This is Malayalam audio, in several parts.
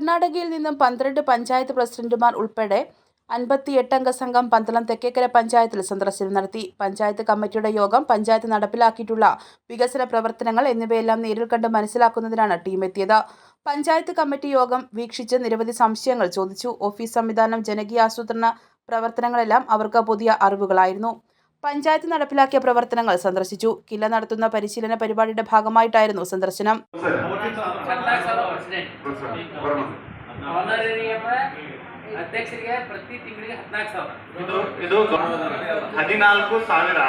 കർണാടകയിൽ നിന്നും പന്ത്രണ്ട് പഞ്ചായത്ത് പ്രസിഡന്റുമാർ ഉൾപ്പെടെ അൻപത്തിയെട്ടംഗ സംഘം പന്തളം തെക്കേക്കര പഞ്ചായത്തിൽ സന്ദർശനം നടത്തി. പഞ്ചായത്ത് കമ്മിറ്റിയുടെ യോഗം പഞ്ചായത്ത് നടപ്പിലാക്കിയിട്ടുള്ള വികസന പ്രവർത്തനങ്ങൾ എന്നിവയെല്ലാം നേരിൽ കണ്ട് മനസ്സിലാക്കുന്നതിനാണ് ടീം എത്തിയത്. പഞ്ചായത്ത് കമ്മിറ്റി യോഗം വീക്ഷിച്ച് നിരവധി സംശയങ്ങൾ ചോദിച്ചു. ഓഫീസ് സംവിധാനം ജനകീയ ആസൂത്രണ പ്രവർത്തനങ്ങളെല്ലാം അവർക്ക് പുതിയ അറിവുകളായിരുന്നു. പഞ്ചായത്ത് നടപ്പിലാക്കിയ പ്രവർത്തനങ്ങൾ സന്ദർശിച്ചു കില്ല നടത്തുന്ന പരിശീലന പരിപാടിയുടെ ഭാഗമായിട്ടായിരുന്നു സന്ദർശനം ಹದಿನಾಲ್ಕು ಸಾವಿರ ಪ್ರೆಸಿಡೆಂಟ್ ಆನರೇರಿಯಂ ಅಧ್ಯಕ್ಷರಿಗೆ ಪ್ರತಿ ತಿಂಗಳಿಗೆ ಹದಿನಾಲ್ಕು ಸಾವಿರ ಇದು ಇದು ಹದಿನಾಲ್ಕು ಸಾವಿರ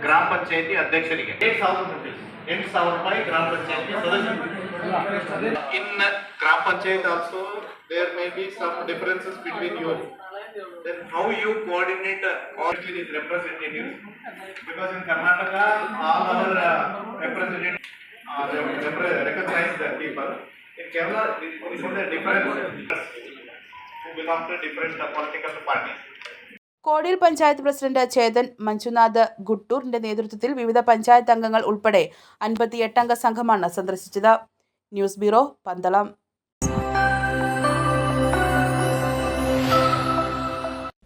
ಗ್ರಾಮ ಪಂಚಾಯತಿ ಅಧ್ಯಕ್ಷರಿಗೆ ಎಂಟು ಸಾವಿರ ರೂಪಾಯಿ ಎಂಟು ಸಾವಿರ ರೂಪಾಯಿ ಗ್ರಾಮ ಪಂಚಾಯತಿ ಸದಸ್ಯರಿಗೆ in grama panchayat also there may be some differences between you then how you coordinate all these representatives because in karnataka all our uh, representatives uh, recognize the people in kerala this is a different who belong to different uh, political parties കോടിയിൽ പഞ്ചായത്ത് പ്രസിഡന്റ് ചേതൻ മഞ്ജുനാഥ് ഗുട്ടൂറിന്റെ നേതൃത്വത്തിൽ വിവിധ പഞ്ചായത്ത് അംഗങ്ങൾ ഉൾപ്പെടെ അൻപത്തിയെട്ടംഗ സംഘമാണ് സന്ദർശിച്ചത് ന്യൂസ് ബ്യൂറോ പന്തളം